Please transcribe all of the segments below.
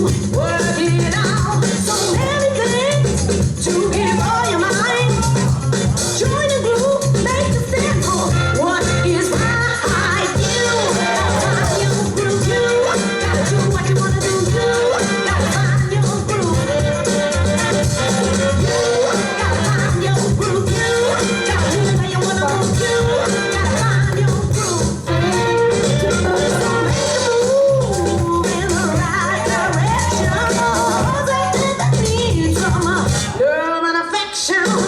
Ooh. shoot.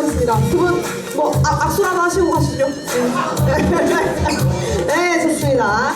하겠습니다. 두분 뭐, 아, 악수라도 하시고 가시죠. 네, 네 좋습니다.